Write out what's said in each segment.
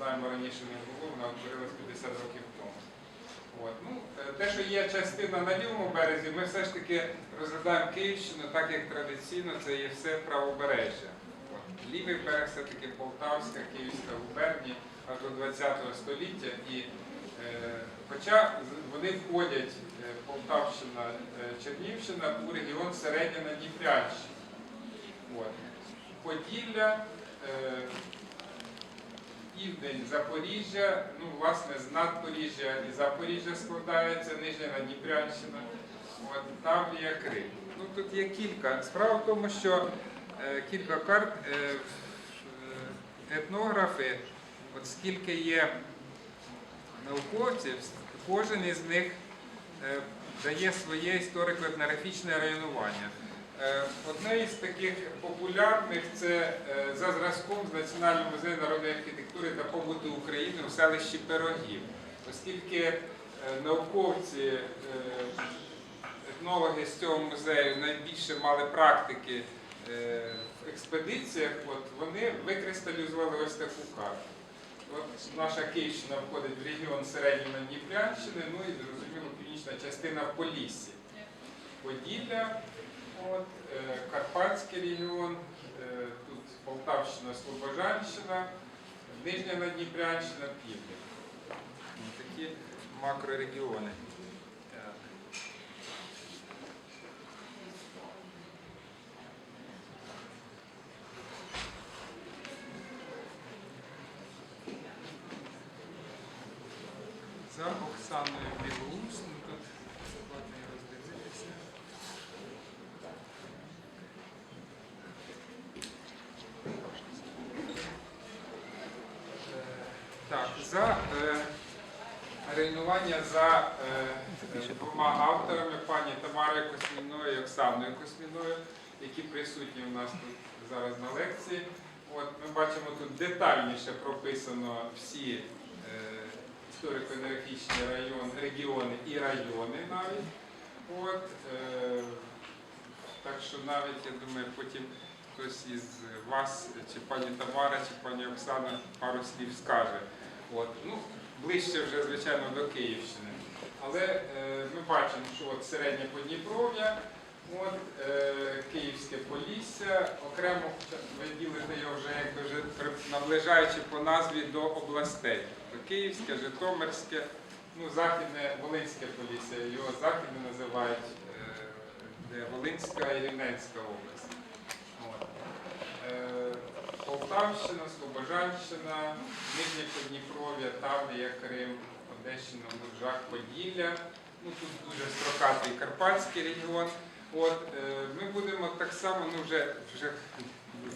знаємо, раніше не було, вона утворилась 50 років тому. От. Ну, е, те, що є частина на лівому березі, ми все ж таки розглядаємо Київщину, так як традиційно це є все правобережжя. Лівий берег все-таки Полтавська, Київська губернія аж до 20 століття. І, е, хоча вони входять, е, Полтавщина, е, Чернівщина, у регіон середня Надніпрянщина. От. Поділля, е, південь Запоріжжя, ну, власне, з Надпоріжжя і Запоріжжя складається, Нижня Надніпрянщина, от, там є Крим. Ну, тут є кілька. Справа в тому, що е, кілька карт е, е, етнографи, от скільки є науковців, кожен із них е, дає своє історико-етнографічне районування. Е, Одне із таких популярних це е, за зразком з Національного музею народної архітектури та побуту України у селищі Пирогів, оскільки е, науковці, етнологи з цього музею найбільше мали практики в експедиціях, от вони викристалізували ось таку карту. От наша Київщина входить в регіон середньої Дніпрянщини, ну і зрозуміло північна частина в Поліссі. Поділля, от, е, Карпатський регіон, е, тут Полтавщина, Слобожанщина, Нижня Надніпрянщина, Південь. Такі макрорегіони. Так. За Оксаною Білоус, ну тут складно її роздивитися. Е, Так, за е, районування за е, двома авторами, пані Тамарою Косміною і Оксаною Косміною, які присутні у нас тут зараз на лекції. От, ми бачимо тут детальніше прописано всі е, історико-енергічні регіони і райони навіть. От, е, так що навіть, я думаю, потім хтось із вас, чи пані Тамара, чи пані Оксана пару слів скаже. От, ну, ближче вже, звичайно, до Київщини. Але е, ми бачимо, що от середнє Подніпров'я, от, е, Київське Полісся, окремо ви ділите його вже, якби наближаючи по назві до областей. Тобто Київське, Житомирське, ну, Західне Волинське Полісся, його західне називають е, Волинська і Рівненська область. От. Е, Полтавщина, Слобожанщина, Нижнє Подніпров'я, там Крим, Одещина, Лужак, Поділля. Ну, тут дуже строкатий Карпатський регіон. От, е, ми будемо так само, ну вже, вже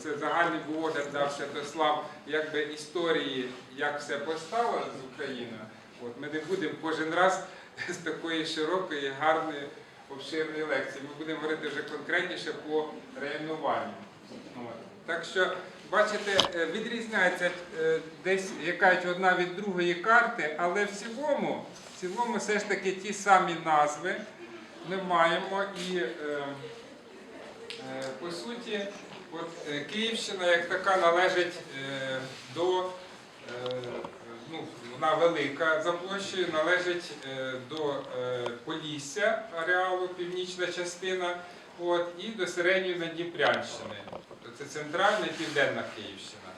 це загальний огляд дав Святослав, якби історії, як все постало з Україною. От, ми не будемо кожен раз з такої широкої, гарної, обширної лекції. Ми будемо говорити вже конкретніше по районуванню. От. Так що, бачите, е, відрізняється е, десь якась одна від другої карти, але в цілому, в цілому все ж таки ті самі назви ми маємо і е, по суті, от Київщина як така належить до ну, вона велика за площею, належить до Полісся ареалу, північна частина, от, і до середньої Надніпрянщини. Це центральна і південна Київщина.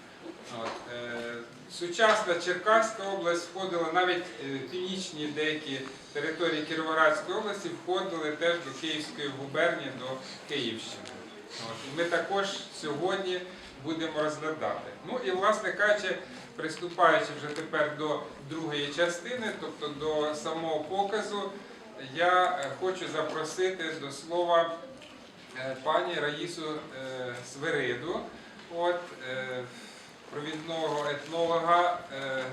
От, е, сучасна Черкаська область входила, навіть е, північні деякі території Кіровоградської області входили теж до Київської губернії, до Київщини. От, і ми також сьогодні будемо розглядати. Ну і, власне кажучи, приступаючи вже тепер до другої частини, тобто до самого показу, я е, хочу запросити до слова пані Раїсу е, Свириду, от, е, провідного етнолога е, е,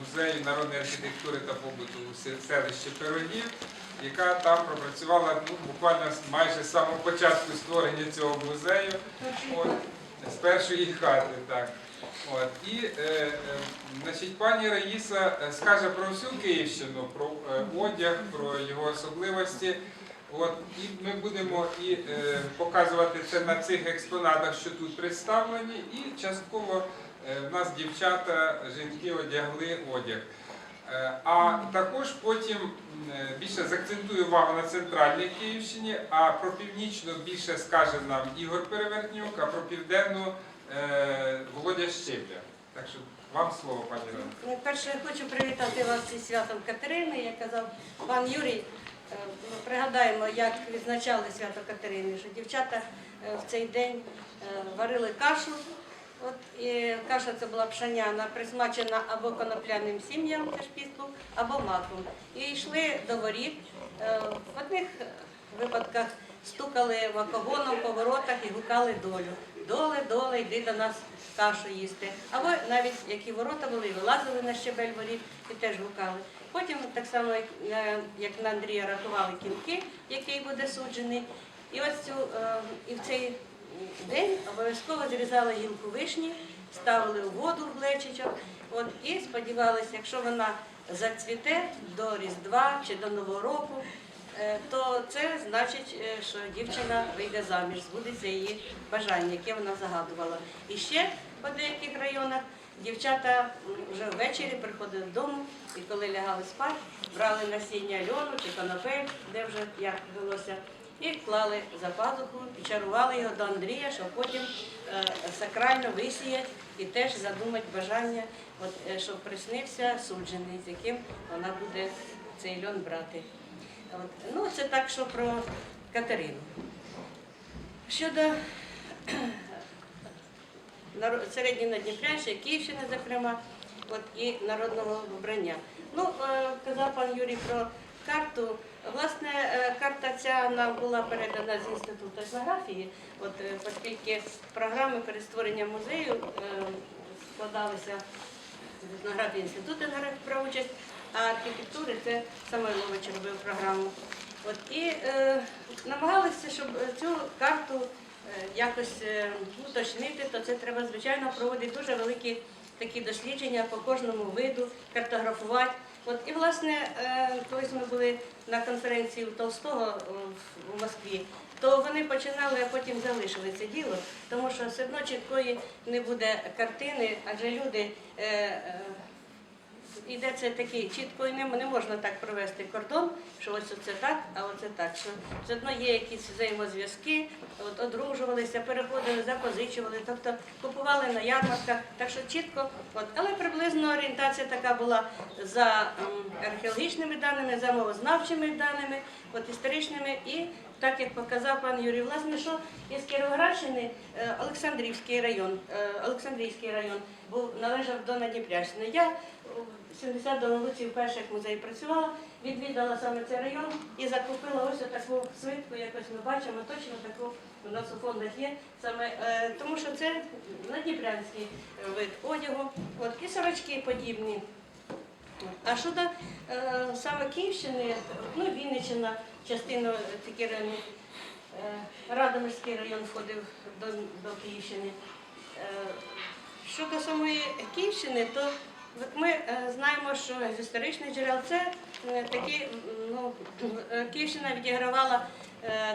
Музею народної архітектури та побуту у селищі Пирогів, яка там пропрацювала ну, буквально майже з самого початку створення цього музею. От, з першої хати, так. От. І е, е, значить, пані Раїса е, скаже про всю Київщину, про е, одяг, про його особливості. От, і ми будемо і е, показувати це на цих експонатах, що тут представлені, і частково е, в нас дівчата, жінки одягли одяг. Е, А також потім е, більше закцентую увагу на центральній Київщині, а про північну більше скаже нам Ігор Перевертнюк, а про південну е, Володя Щепля. Так що вам слово, пані Ірина. Ну, Перше, я хочу привітати вас зі святом Катерини. Як казав пан Юрій, пригадаємо, як відзначали свято Катерини, що дівчата е, в цей день е, варили кашу. От, і каша це була пшеняна, присмачена або конопляним сім'ям, теж пісню, або маком. І йшли до воріт. Е, В одних випадках стукали вакогоном по воротах і гукали долю. Доле, доле, йди до нас кашу їсти. Або навіть які ворота були, вилазили на щебель воріт і теж гукали. Потім так само, як, е, на Андрія рахували кінки, який буде суджений. І ось цю е, і в цей день обов'язково зрізали гілку вишні, ставили у воду в глечичок. От, і сподівалися, якщо вона зацвіте до Різдва чи до Нового року, е, то це значить, що дівчина вийде заміж, збудеться її бажання, яке вона загадувала. І ще по деяких районах дівчата вже ввечері приходили додому і коли лягали спати, брали насіння льону чи конопель, де вже як велося, і клали за пазуху, чарували його до Андрія, щоб потім е, сакрально висіяти і теж задумати бажання, от, е, щоб приснився суджений, з яким вона буде цей льон брати. От. Ну, це так, що про Катерину. Щодо середньої Надніпрянщини, Київщини, зокрема, от, і народного вбрання. Ну, е, казав пан Юрій про карту. Власне, е, карта ця нам була передана з інституту етнографії, от, е, оскільки програми перед створенням музею складалися з етнографії інституту етнографії брав участь, а архітектури це Самойлович робив програму. От, і е, намагалися, щоб цю карту якось е, уточнити, то це треба, звичайно, проводити дуже великі такі дослідження по кожному виду, картографувати. От, і, власне, е, колись ми були на конференції у Толстого е, в- Москві, то вони починали, а потім залишили це діло, тому що все одно чіткої не буде картини, адже люди. Це такий чітко і не, не можна так провести кордон, що ось це так, а оце так. Що все одно є якісь взаємозв'язки, от одружувалися, переходили, запозичували, тобто купували на ярмарках. Так що чітко, от, але приблизно орієнтація така була за археологічними даними, за мовознавчими даними, от історичними і. Так як показав пан Юрій, власне, що із Кіровоградщини е, Олександрівський район, е, Олександрійський район був належав до Надніпрянщини. Я у 70-му році вперше як в працювала, відвідала саме цей район і закупила ось таку свитку, якось ми бачимо, точно таку у нас у фондах є, саме е, тому що це надніпрянський е, вид одягу, от і сорочки подібні. А щодо е, саме Київщини, ну Вінниччина, частина такі райони, е, Радомирський район входив до, до Київщини. Е, щодо самої Київщини, то ми е, знаємо, що з історичних джерел це е, такі, ну, е, Київщина відігравала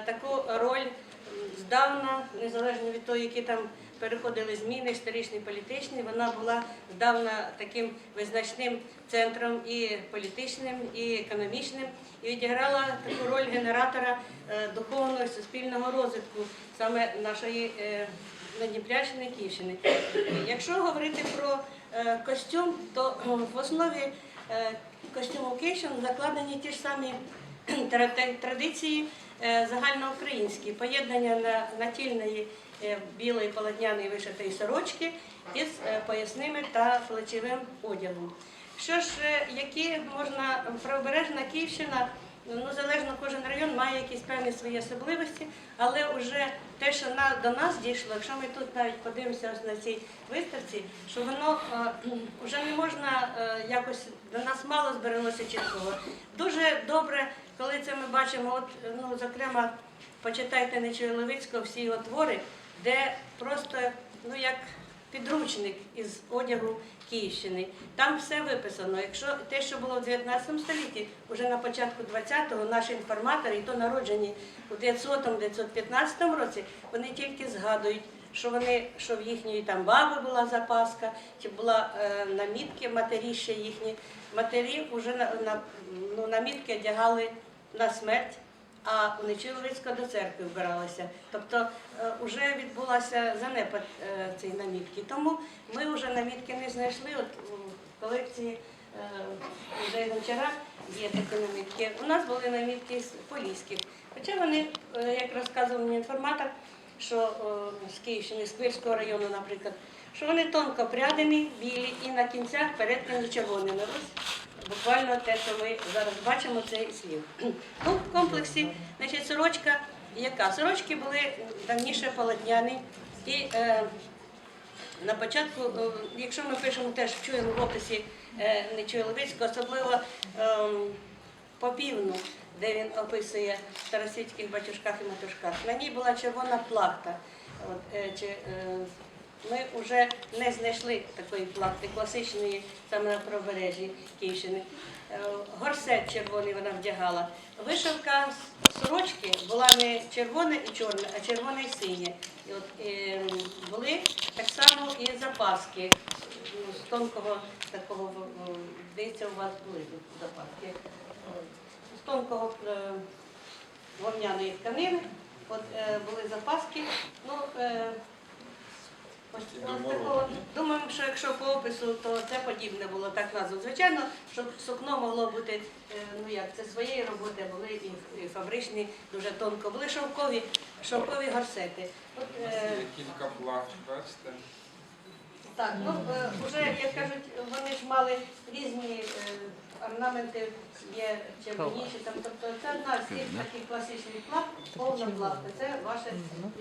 таку роль здавна, незалежно від того, які там переходили зміни історичні, політичні, вона була здавна таким визначним центром і політичним, і економічним, і відіграла таку роль генератора духовного і суспільного розвитку саме нашої Надніпрянщини Київщини. Якщо говорити про костюм, то е, в основі е, костюму Київщини закладені ті ж самі традиції е, загальноукраїнські, поєднання на- натільної е, білої полотняної вишитої сорочки із е, поясними та плечовим одягом. Що ж, е, які можна правобережна Київщина, ну залежно кожен район має якісь певні свої особливості, але вже те, що на, до нас дійшло, якщо ми тут навіть подивимося на цій виставці, що воно е, вже не можна е, якось до нас мало збереглося чіткого. Дуже добре, коли це ми бачимо, от ну зокрема, почитайте Нечуя Левицького всі його твори, де просто ну як підручник із одягу Київщини. Там все виписано. Якщо те, що було в 19 столітті, вже на початку 20-го наші інформатори, і то народжені у 900-915 році, вони тільки згадують, що вони, що в їхньої там баби була запаска, чи була е, намітки матері ще їхні. Матері вже на, на, ну, намітки одягали на смерть, а у Нечиловицька до церкви вбиралася. Тобто вже відбулася занепад е, цієї намітки. Тому ми вже намітки не знайшли. От у колекції е, музею Гончара є такі намітки. У нас були намітки з поліських. Хоча вони, е, як розказував мені інформатор, що е, з Київщини, з Квирського району, наприклад, що вони тонко прядені, білі і на кінцях перетині червоними. Ось буквально те, що ми зараз бачимо, цей слів. Ну, в комплексі, значить, сорочка, яка? Сорочки були давніше полотняні. І е, на початку, е, якщо ми пишемо теж чуємо в описі е, Нечуєловицького, особливо ем, по півну, де він описує в старосвітських батюшках і матушках, на ній була червона плахта. От, е, чи, е, ми вже не знайшли такої плахти класичної саме на правобережжі Київщини. Е, Горсет червоний вона вдягала. Вишивка сорочки була не червона і чорна, а червона і синя. І от, е, були так само і запаски ну, з тонкого такого, здається, у вас були запаски. З тонкого е, вовняної тканини. От були запаски. Ну, е, ось, ось такого. Думаємо, що якщо по опису, то це подібне було так названо. Звичайно, щоб сукно могло бути, е, ну як, це своєї роботи, були і, фабричні, дуже тонко, були шовкові, шовкові горсети. От, е, кілька плах, бачите? так, ну е, вже, як кажуть, вони ж мали різні е, орнаменти, є червоніші, там, тобто це одна з тих таких класичних плат, повна платка. Це ваше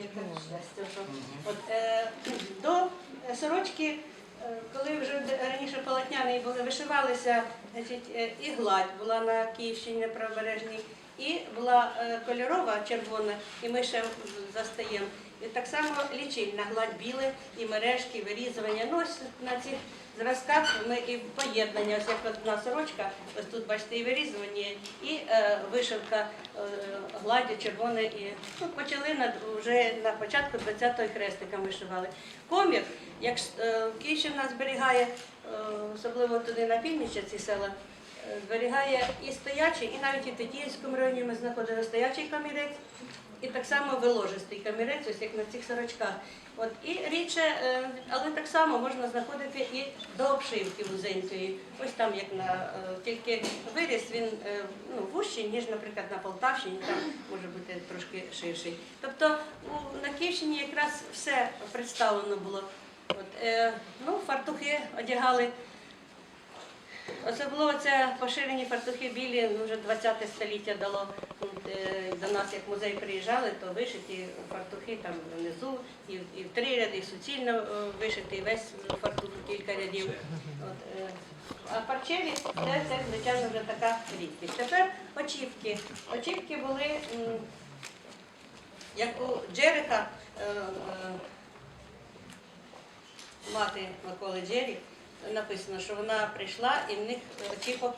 як кажуть, щастя. Що, от, е, до е, сорочки, е, коли вже раніше полотняні були, вишивалися, значить, е, і гладь була на Київщині на правобережній, і була е, кольорова червона, і ми ще застаємо. І так само лічильна гладь біле, і мережки, вирізування. Ну, ось на цих зразках ми і поєднання, ось як одна сорочка, ось тут бачите, і вирізування, і е, вишивка е, гладі червоне. І ну, почали на, вже на початку 20-го хрестика вишивали. Комір, як е, Київщина зберігає, е, особливо туди на північ ці села, зберігає і стоячий, і навіть в Тетіївському районі ми знаходили стоячий камірець. І так само виложистий камірець, ось як на цих сорочках. От, і рідше, е, але так само можна знаходити і до обшивки вузенької. Ось там, як на е, тільки виріс, він е, ну, вужчий, ніж, наприклад, на Полтавщині, там може бути трошки ширший. Тобто у, на Київщині якраз все представлено було. От, е, ну, фартухи одягали. Особливо це поширені фартухи білі, ну, вже 20 століття дало е, до нас, як музей приїжджали, то вишиті фартухи там внизу, і, і в три ряди, і суцільно е, вишитий весь фартух у кілька рядів. От, е, а парчеві це, це, звичайно, вже така рідкість. Тепер очівки. Очівки були, м, як у Джериха, е, е, мати Миколи Джері, написано, що вона прийшла і в них очіпок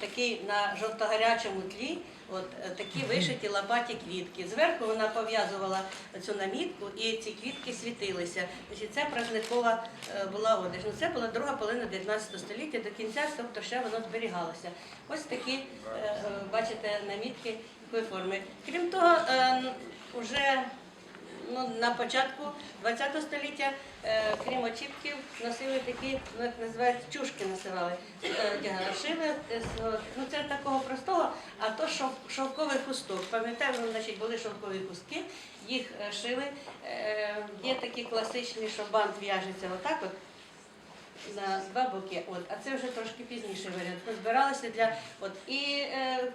такий на жовтогарячому тлі, от е, такі вишиті лопаті квітки. Зверху вона пов'язувала цю намітку і ці квітки світилися. Значить, це праздникова е, була одяг. Ну, Це була друга половина 19 століття до кінця, тобто ще воно зберігалося. Ось такі, е, е, бачите, намітки такої форми. Крім того, е, уже ну, на початку ХХ століття, е, крім очіпків, носили такі, ну як називають, чушки насивали, е. Шили, е, ну це такого простого, а то шов, шовковий хусток. Пам'ятаєте, ну, значить, були шовкові хустки, їх е, шили. Е, Є такі класичні, що бант в'яжеться отак от. На два боки, от, а це вже трошки пізніший варіант. Ну, збиралися для от і е,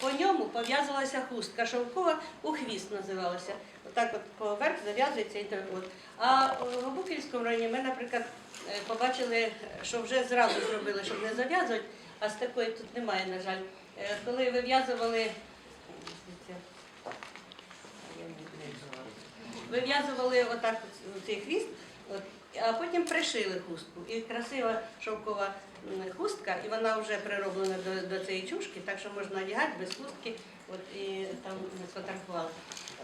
по ньому пов'язувалася хустка шовкова, у хвіст називалася. Отак от поверх зав'язується і так от. А в Буківському районі ми, наприклад, е, побачили, що вже зразу зробили, щоб не зав'язувати, а з такої тут немає, на жаль. Е, Коли вив'язували. Вив'язували отак цей хвіст, а потім пришили хустку. І красива шовкова хустка, і вона вже прироблена до, до цієї чушки, так що можна одягати без хустки. От і там сфотографували.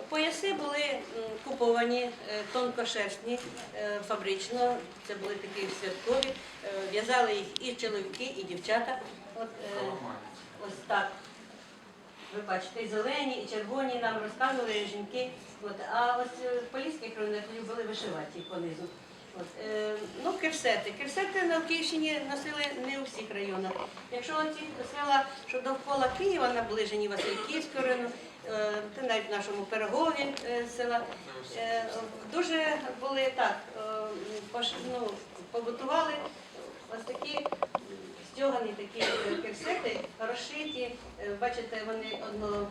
Пояси були куповані е, тонкошерстні, е, фабрично. Це були такі святкові. Е, В'язали їх і чоловіки, і дівчата. От, ось так. Ви бачите, і зелені, і червоні нам розказували жінки. От, а ось поліські хроники любили вишивати понизу. От, е, ну, керсети. Керсети на Київщині носили не у всіх районах. Якщо ці села, що довкола Києва, наближені Васильківського району, е, та навіть в нашому Пирогові е, села, е, дуже були так, ну, побутували ось такі м, такі е, керсети, розшиті. Е, Бачите, вони одно,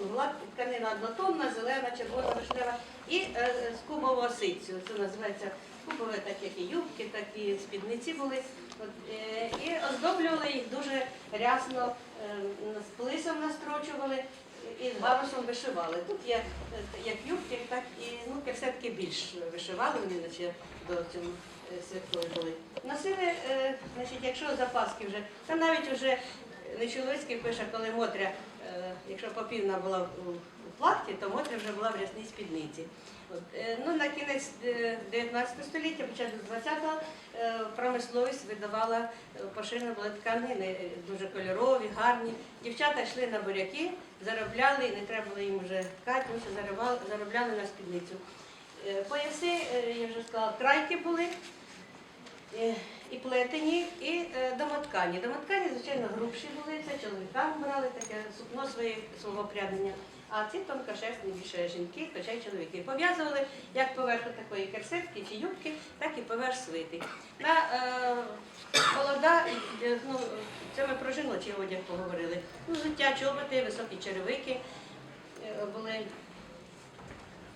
ну, тканина однотонна, зелена, червона, вишнева і е, з кубового ситцю. Це називається кубове, так як і юбки, так і спідниці були. От, е, і оздоблювали їх дуже рясно, е, з плисом настрочували і з гарусом вишивали. Тут є е, як юбки, так і ну, керсетки більш вишивали, вони наче до цього е, святкові були. Носили, е, значить, якщо запаски вже, та навіть вже Нечоловицький пише, коли Мотря, е, якщо попівна була у, платі, то Мотря вже була в рясній спідниці. Е, ну, на кінець е, 19 століття, початок 20-го, е, промисловість видавала е, поширені були тканини, е, дуже кольорові, гарні. Дівчата йшли на буряки, заробляли, і не треба було їм вже ткати, тому що заробляли, на спідницю. Е, Пояси, е, я вже сказала, крайки були. Е, і плетені, і е, домоткані. Домоткані, звичайно, грубші були, це чоловікам брали таке сукно своє, свого прядення. А ці тонкошерстні більше жінки, хоча й чоловіки. Пов'язували як поверх такої керсетки чи юбки, так і поверх свити. На е, холода, е, ну, це ми про жіночий одяг поговорили. Ну, взуття, чоботи, високі черевики були.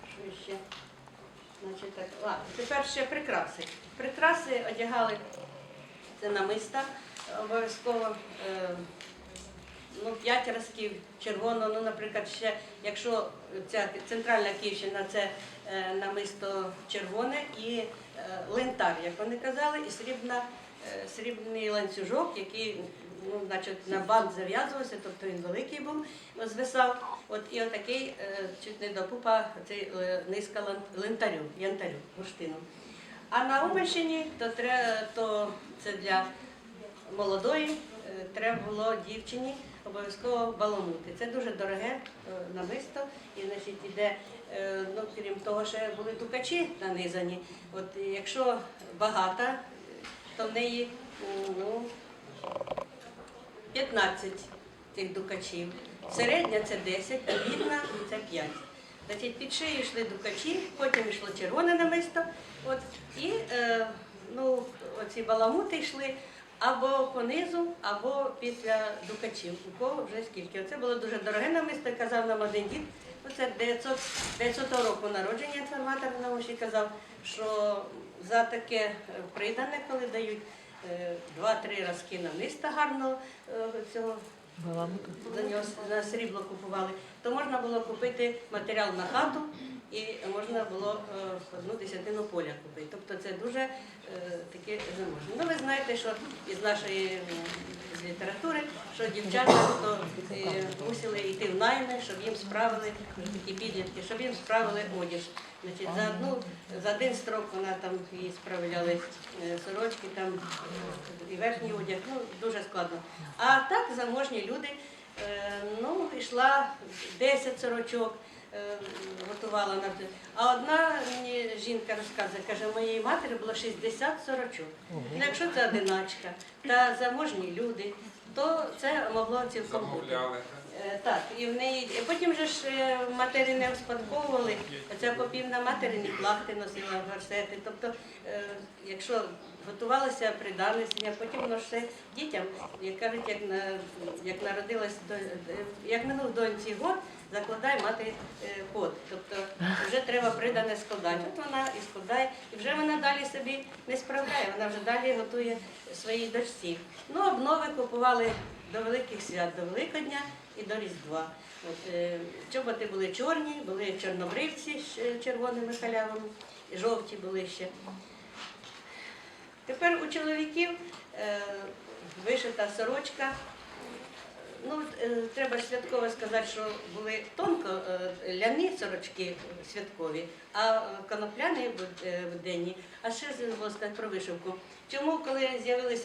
Що ще? Значить, так. А, тепер ще прикраси. Прикраси одягали це намиста, обов'язково е, ну, п'ять разків червоного, ну, наприклад, ще, якщо ця центральна Київщина це е, намисто червоне і е, лентар, як вони казали, і срібна, е, срібний ланцюжок, який ну, значить, на бант зав'язувався, тобто він великий був, звисав. От і отакий е, чуть не до пупа цей е, низка лентарю, янтарю, бурштину. А на Уманщині то, то це для молодої е, треба було дівчині обов'язково баламути. Це дуже дороге намисто, і значить іде, ну крім того, ще були тукачі нанизані. От якщо багата, то в неї ну, 15 цих дукачів. Середня це 10, а бідна це 5. Значить, під шию йшли дукачі, потім йшло червоне намисто. От, і е, ну, оці баламути йшли або понизу, або після дукачів. У кого вже скільки. Оце було дуже дороге намисто, казав нам один дід. Ну, це 900, 900 року народження інформатор на уші казав, що за таке придане, коли дають два-три разки намиста гарного гарно цього за нього на срібло купували, то можна було купити матеріал на хату і можна було е, одну десятину поля купити. Тобто це дуже е, таке заможне. Ну ви знаєте, що із нашої з літератури, що дівчата то, е, мусили йти в найми, щоб їм справили такі підлітки, щоб їм справили одяг. Значить, за одну за один строк вона там їй справляли сорочки, там і верхній одяг. Ну дуже складно. А так заможні люди, ну, йшла 10 сорочок, готувала на. А одна мені жінка розказує, каже, моєї матері було 60 сорочок. Ну, якщо це одиначка та заможні люди, то це могло цілком бути. Е, Так, і в неї потім же ж е, матері не успадковували. Ця попівна матері плахти носила горсети. Тобто, е, якщо готувалося приданесення, потім воно ж все дітям, як кажуть, як на як народилась е, як минув доньці год, закладай мати е, код. Тобто вже треба придане складати. От вона і складає, і вже вона далі собі не справляє, вона вже далі готує своїй дочці. Ну, обнови купували до великих свят, до Великодня і до Різдва. От, е, чоботи були чорні, були чорнобривці з е, червоними халявами, жовті були ще. Тепер у чоловіків вишита сорочка. Ну, е, треба святково сказати, що були тонко е, ляні сорочки святкові, а е, конопляні буд- е, буденні. А ще було сказати про вишивку. Чому, коли з'явилися